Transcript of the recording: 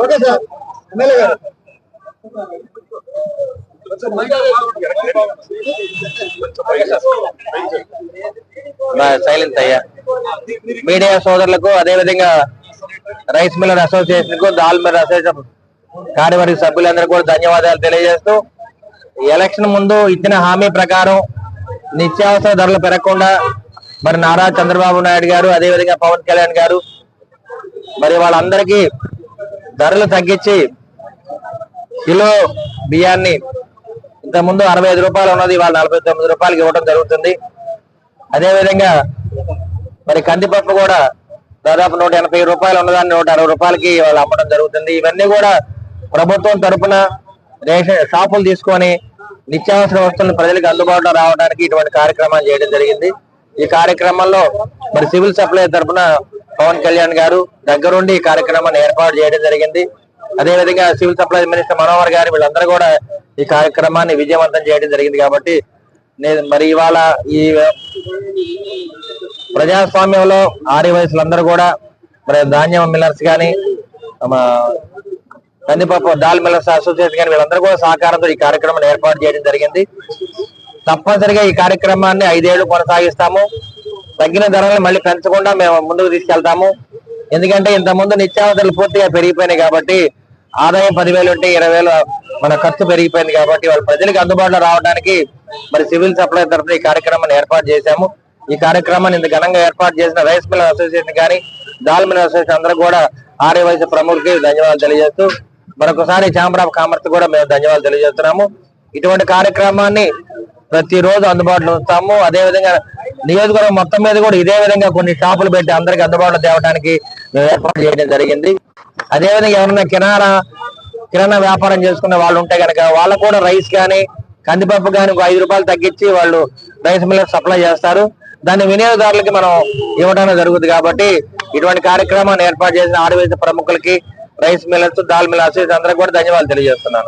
Okay sir. MLA garu. Silence అయ్యా. Media సోదరులకు అదే విధంగా రైస్ మిల్లర్ అసోసియేషన్కు దాల్ మిల్లర్ అసోసియేషన్ కార్యవర్గ సభ్యులందరూ కూడా ధన్యవాదాలు తెలియజేస్తూ ఎలక్షన్ ముందు ఇచ్చిన హామీ ప్రకారం నిత్యావసర ధరలు పెరగకుండా మరి నారా చంద్రబాబు నాయుడు గారు అదే విధంగా పవన్ కళ్యాణ్ గారు మరి వాళ్ళందరికీ ధరలు తగ్గించి కిలో బియ్యాన్ని ఇంతకుముందు అరవై ఐదు రూపాయలు ఉన్నది వాళ్ళ నలభై తొమ్మిది రూపాయలకి ఇవ్వడం జరుగుతుంది. అదేవిధంగా మరి కందిపప్పు కూడా దాదాపు నూట ఎనభై రూపాయలు ఉన్నదాన్ని నూట అరవై రూపాయలకి వాళ్ళు అమ్మడం జరుగుతుంది. ఇవన్నీ కూడా ప్రభుత్వం తరపున రేషన్ షాపులు తీసుకొని నిత్యావసర వస్తువులను ప్రజలకు అందుబాటులో రావడానికి ఇటువంటి కార్యక్రమాలు చేయడం జరిగింది. ఈ కార్యక్రమంలో మరి సివిల్ సప్లై తరపున పవన్ కళ్యాణ్ గారు దగ్గరుండి ఈ కార్యక్రమాన్ని ఏర్పాటు చేయడం జరిగింది. అదే విధంగా సివిల్ సప్లై మినిస్టర్ మనోహర్ గారు వీళ్ళందరూ కూడా ఈ కార్యక్రమాన్ని విజయవంతం చేయడం జరిగింది కాబట్టి నేను మరి ఇవాళ ఈ ప్రజాస్వామ్యంలో ఆర్య వయసులందరూ కూడా మరి ధాన్యం మిల్లర్స్ కానీ కందిపప్పు దాల్ మిల్లర్స్ అసోసియేషన్ కానీ వీళ్ళందరూ కూడా సహకారంతో ఈ కార్యక్రమాన్ని ఏర్పాటు చేయడం జరిగింది. తప్పనిసరిగా ఈ కార్యక్రమాన్ని ఐదేళ్ళు కొనసాగిస్తాము. తగ్గిన ధరలను మళ్ళీ పెంచకుండా మేము ముందుకు తీసుకెళ్తాము. ఎందుకంటే ఇంత ముందు నిత్యావసరాలు పూర్తిగా పెరిగిపోయినాయి కాబట్టి ఆదాయం పదివేలు ఉంటే ఇరవై వేలు మన ఖర్చు పెరిగిపోయింది కాబట్టి వాళ్ళ ప్రజలకు అందుబాటులో రావడానికి మరి సివిల్ సప్లై తరఫున ఈ కార్యక్రమాన్ని ఏర్పాటు చేశాము. ఈ కార్యక్రమాన్ని ఇంత ఘనంగా ఏర్పాటు చేసిన రైస్ మిల్ అసోసియేషన్ కానీ దాల్ మిల్ అసోసియేషన్ అందరూ కూడా ఆర్య వయసు ప్రముఖులకి ధన్యవాదాలు తెలియజేస్తూ మరొకసారి ఛాంబర్ ఆఫ్ కామర్స్ కూడా మేము ధన్యవాదాలు తెలియజేస్తున్నాము. ఇటువంటి కార్యక్రమాన్ని ప్రతిరోజు అందుబాటులో ఉంచుతాము. అదే విధంగా నియోజకవర్గం మొత్తం మీద కూడా ఇదే విధంగా కొన్ని షాపులు పెట్టి అందరికి అందుబాటులో తేవడానికి ఏర్పాటు చేయడం జరిగింది. అదే విధంగా ఎవరైనా కిరాణా కిరాణా వ్యాపారం చేసుకునే వాళ్ళు ఉంటే కనుక వాళ్ళకు కూడా రైస్ కానీ కందిపప్పు కానీ ఒక ఐదు రూపాయలు తగ్గించి వాళ్ళు రైస్ మిల్లర్ సప్లై చేస్తారు. దాన్ని వినియోగదారులకి మనం ఇవ్వడం జరుగుతుంది కాబట్టి ఇటువంటి కార్యక్రమాన్ని ఏర్పాటు చేసిన ఆడవేసిన ప్రముఖులకి రైస్ మిల్లర్స్ దాల్ మిల్లర్స్ అందరికి కూడా ధన్యవాదాలు తెలియజేస్తున్నాను.